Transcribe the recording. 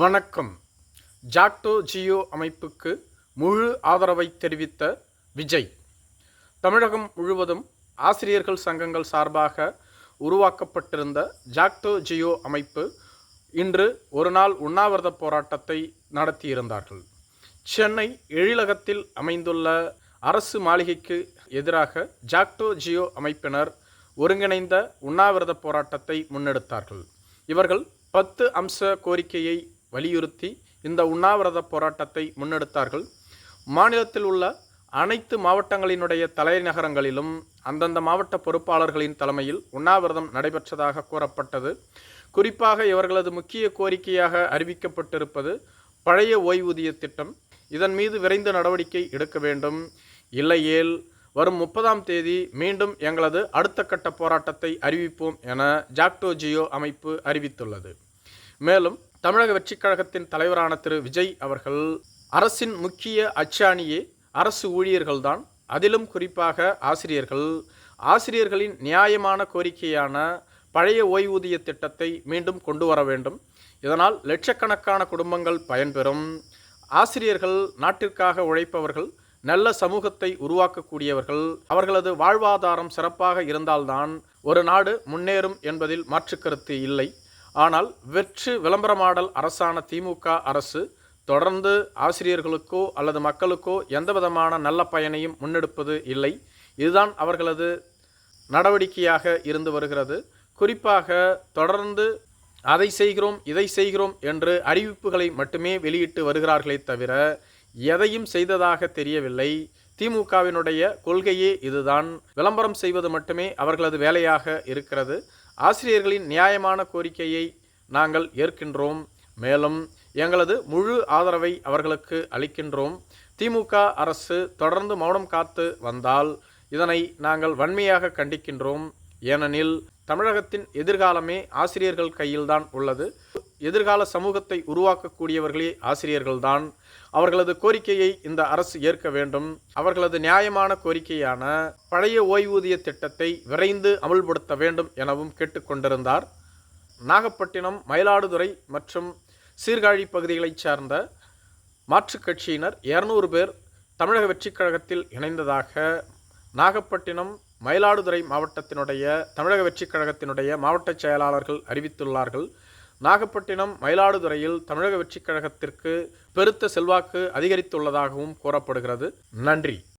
வணக்கம். ஜாக்டோ ஜியோ அமைப்புக்கு முழு ஆதரவை தெரிவித்த விஜய். தமிழகம் முழுவதும் ஆசிரியர்கள் சங்கங்கள் சார்பாக உருவாக்கப்பட்டிருந்த ஜாக்டோ ஜியோ அமைப்பு இன்று ஒரு நாள் உண்ணாவிரத போராட்டத்தை நடத்தியிருந்தார்கள். சென்னை எழிலகத்தில் அமைந்துள்ள அரசு மாளிகைக்கு எதிராக ஜாக்டோ ஜியோ அமைப்பினர் ஒருங்கிணைந்த உண்ணாவிரத போராட்டத்தை முன்னெடுத்தார்கள். இவர்கள் பத்து அம்ச கோரிக்கையை வலியுறுத்தி இந்த உண்ணாவிரத போராட்டத்தை முன்னெடுத்தார்கள். மாநிலத்தில் உள்ள அனைத்து மாவட்டங்களினுடைய தலைநகரங்களிலும் அந்தந்த மாவட்ட பொறுப்பாளர்களின் தலைமையில் உண்ணாவிரதம் நடைபெற்றதாக கூறப்பட்டது. குறிப்பாக இவர்களது முக்கிய கோரிக்கையாக அறிவிக்கப்பட்டிருப்பது பழைய ஓய்வூதிய திட்டம். இதன் மீது விரைந்து நடவடிக்கை எடுக்க வேண்டும். இல்லையேல் வரும் முப்பதாம் தேதி மீண்டும் எங்களது அடுத்த கட்ட போராட்டத்தை அறிவிப்போம் என ஜாக்டோ ஜியோ அமைப்பு அறிவித்துள்ளது. மேலும் தமிழக வெற்றிக் கழகத்தின் தலைவரான திரு. விஜய் அவர்கள் அரசின் முக்கிய அச்சாணியே அரசு ஊழியர்கள்தான். அதிலும் குறிப்பாக ஆசிரியர்கள். ஆசிரியர்களின் நியாயமான கோரிக்கையான பழைய ஓய்வூதிய திட்டத்தை மீண்டும் கொண்டு வர வேண்டும். இதனால் லட்சக்கணக்கான குடும்பங்கள் பயன்பெறும். ஆசிரியர்கள் நாட்டிற்காக உழைப்பவர்கள் நல்ல சமூகத்தை உருவாக்கக்கூடியவர்கள். அவர்களது வாழ்வாதாரம் சிறப்பாக இருந்தால்தான் ஒரு நாடு முன்னேறும் என்பதில் மாற்று கருத்து இல்லை. ஆனால் வெற்று விளம்பரமாடல் அரசான திமுக அரசு தொடர்ந்து ஆசிரியர்களுக்கோ அல்லது மக்களுக்கோ எந்தவிதமான நல்ல பயனையும் முன்னெடுப்பது இல்லை. இதுதான் அவர்களது நடவடிக்கையாக இருந்து வருகிறது. குறிப்பாக தொடர்ந்து அதை செய்கிறோம் இதை செய்கிறோம் என்று அறிவிப்புகளை மட்டுமே வெளியிட்டு வருகிறார்களே தவிர எதையும் செய்ததாக தெரியவில்லை. திமுகவினுடைய கொள்கையே இதுதான். விளம்பரம் செய்வது மட்டுமே அவர்களது வேலையாக இருக்கிறது. ஆசிரியர்களின் நியாயமான கோரிக்கையை நாங்கள் ஏற்கின்றோம். மேலும் எங்களது முழு ஆதரவை அவர்களுக்கு அளிக்கின்றோம். திமுக அரசு தொடர்ந்து மௌனம் காத்து வந்தால் இதனை நாங்கள் வன்மையாக கண்டிக்கின்றோம். ஏனெனில் தமிழகத்தின் எதிர்காலமே ஆசிரியர்கள் கையில்தான் உள்ளது. எதிர்கால சமூகத்தை உருவாக்கக்கூடியவர்களே ஆசிரியர்கள்தான். அவர்களது கோரிக்கையை இந்த அரசு ஏற்க வேண்டும். அவர்களது நியாயமான கோரிக்கையான பழைய ஓய்வூதிய திட்டத்தை விரைந்து அமல்படுத்த வேண்டும் எனவும் கேட்டுக்கொண்டிருந்தார் நாகப்பட்டினம் மயிலாடுதுறை மற்றும் சீர்காழி பகுதிகளைச் சார்ந்த மாற்றுக் கட்சியினர் இரநூறு பேர் தமிழக வெற்றிக் கழகத்தில் இணைந்ததாக நாகப்பட்டினம் மயிலாடுதுறை மாவட்டத்தினுடைய தமிழக வெற்றிக் கழகத்தினுடைய மாவட்ட செயலாளர்கள் அறிவித்துள்ளார்கள். நாகப்பட்டினம் மயிலாடுதுறையில் தமிழக வெற்றிக் கழகத்திற்கு பெருத்த செல்வாக்கு அதிகரித்துள்ளதாகவும் கூறப்படுகிறது. நன்றி.